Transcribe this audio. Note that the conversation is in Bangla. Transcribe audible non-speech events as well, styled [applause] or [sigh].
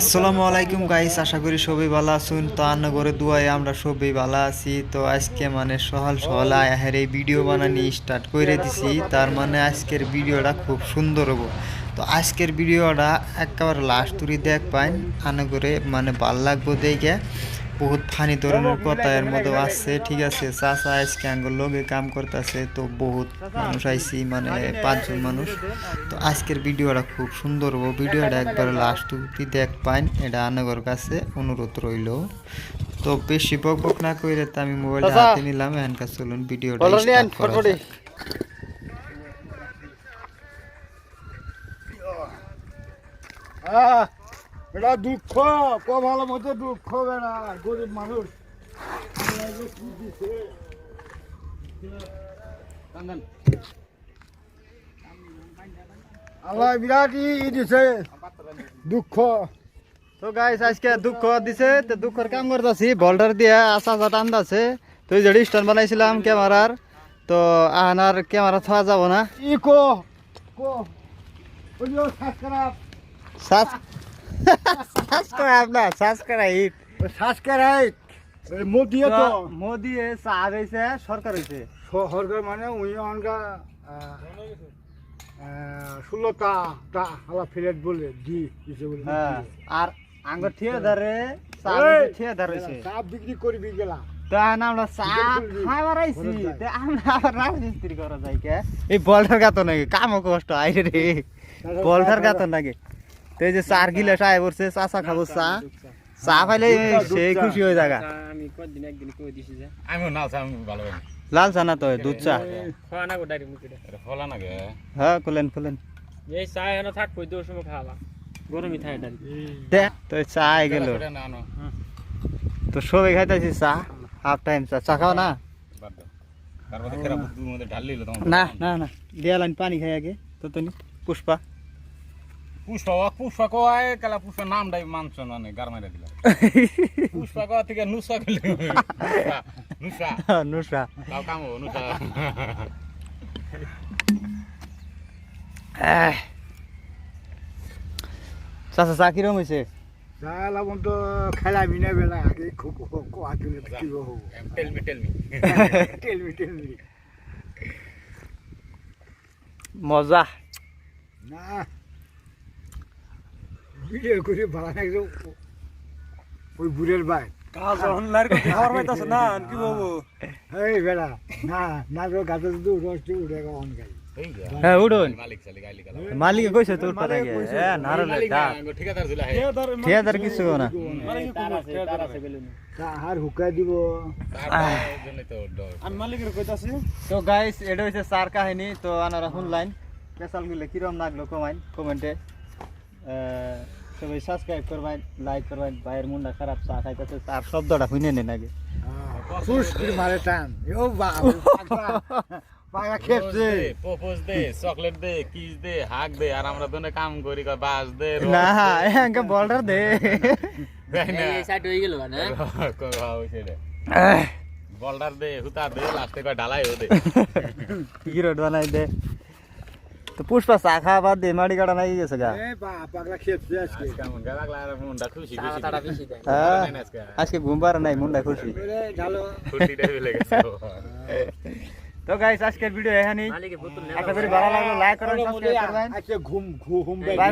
আসসালামু আলাইকুম গাইস আশা করি সবাই ভালো আছেন। তো আন্নগরে দুয়ায় আমরা সবাই ভালো আছি। তো আজকে মানে সহাল সহাল আয়াহের এই ভিডিও বানানি স্টার্ট করে দিছি। তার মানে আজকের ভিডিওটা খুব সুন্দর হব। তো আজকের ভিডিওটা একেবারে লাস্ট তুরি দেখ পাই আন্নগরে মানে ভালো লাগবো দেখে। বহুত ফানি ধরনের কথা এর মধ্যে আছে ঠিক আছে চাচা আজকে আঙ্গুর লগে কাম করতেছে তো বহুত মানুষ আইসি মানে পাঁচজন মানুষ। তো আজকের ভিডিওটা খুব সুন্দর হব ভিডিওটা একবার লাস্ট অব্দি দেখ পাইন এটা আনগর কাছে অনুরোধ রইল। তো বেশি বক বক না করে তো আমি মোবাইলটা হাতে নিলাম এখানকার চলুন ভিডিওটা স্টার্ট করা যাক। এটা দুঃখ কো ভালো মতো দুঃখ বেড়া গরিব মানুষ। আল্লাহ যে কি দিছে। আল্লাহ বিরাট ই ই দিছে। দুঃখ। তো গাইস আজকে দুঃখ দিছে তো দুঃখের কাম করতেছি। বল্ডার দিয়ে আসা যা টানতাছে তো এই যে স্ট্যান্ড বানাইছিলাম ক্যামেরার তো আহানার ক্যামেরা থাকা যাব না। ই কো কো। ওইও সাসকারাপ সাবস্ক্রাইব না সাবস্ক্রাইব। সাসকারাইট মোদি তো। মোদি চা হয়েছে সরকার হয়েছে সরকার মানে উই অনকা ষোলোটা টা হালা ফ্লেট বলে দি দিছে বলে হ্যাঁ আর আঙ্গুর ঠিয়াদারে! ঠিয়াদার হয়েছে চাপ বিক্রি করবি গেলা। এই বলটার গাতো নাকি কামও কষ্ট আই রে। বলটার গাতো নাকি? তো এই যে চার গিলাস আয় পড়ছে চা চা খাব চা। চা পাইলে সেই খুশি হয়ে জায়গা আমি কদিন একদিন কই দিছি যে আমি না আমি ভালো লাল চা না তো দুধ চা। খাওয়া না গো ফলা না গে হ্যাঁ খুলেন খুলেন। এই চা এনে থাক কই দোর সময় খাওয়া গরমই থাকে ডাইরেক্ট দে। তো চা আই গেল। তো সবাই খাইতেছি চা হাফ টাইম চা। চা খাও না? না না না। দিয়া লাইন পানি খাই আগে। তো তুমি পুষ্পা। পুষ্পা ও পুষ্পা কয়? কালা পুষ্পা নাম ডাই মানছ না নে গার মাইরা দিলা। [laughs] পুষ্পা কয় থেকে নুসা গেল নুসা নুসরা। তাও কাম হব নুসা চাচা চা কিরম হয়েছে চালা বন্ধ খেলাবি না বেলা আগে খুব কোয়া দিলে বিক্রি হব টেল মি টেলমি টেলমি মজা। না। ভিডিও করে ভালো লাগছে ওই বুড়ের ভাই। এই বেলা না না রো গাছে যদি অন গাই হ্যাঁ উঠুন। মালিক কইছে তোর কথা গে এ নারলে না ঠিকাদার ছিল হে। ঠিয়াদার কিছু না। আর হুকাই দিব। তো ডর মালিকের কইতাছি। তো গাইস এটা হইছে চার কাহিনী তো আনারা শুনলাইন। পেশালগুলো কিরম লাগল কমাইন কমেন্টে? সবাই সাবস্ক্রাইব করবেন লাইক করবেন ভাইয়ের মুন্ডা খারাপ চা খাইতেছে তার শব্দটা শুনে নেন আগে। পুষ করে মারে টান ও পাগলা খেপছে। প্রপোজ দে চকলেট দে কিস দে হাক দে আর আমরা দোনে কাম করি কয় বাস দে না এঙ্কে বলটার দে। এই সাইড হয়ে গেল না? বল্ডার দে হুতা দে লাস্টে কয় ঢালাই হো কি রোড বানাই দে? তো পুষ্পা চা খাওয়া বাদ দিয়ে মাড়ি কাটা নাকি গেছে গা? আজকে। হ্যাঁ, নাই আজকে। আজকে ঘুমবার নাই মুন্ডা খুশি। তো গাইস আজকের ভিডিও এখানেই। মালিকের বোতল ভালো লাগল। লাইক করবেন সাবস্ক্রাইব করবেন। আজকে ঘুম ঘুম বাই বাই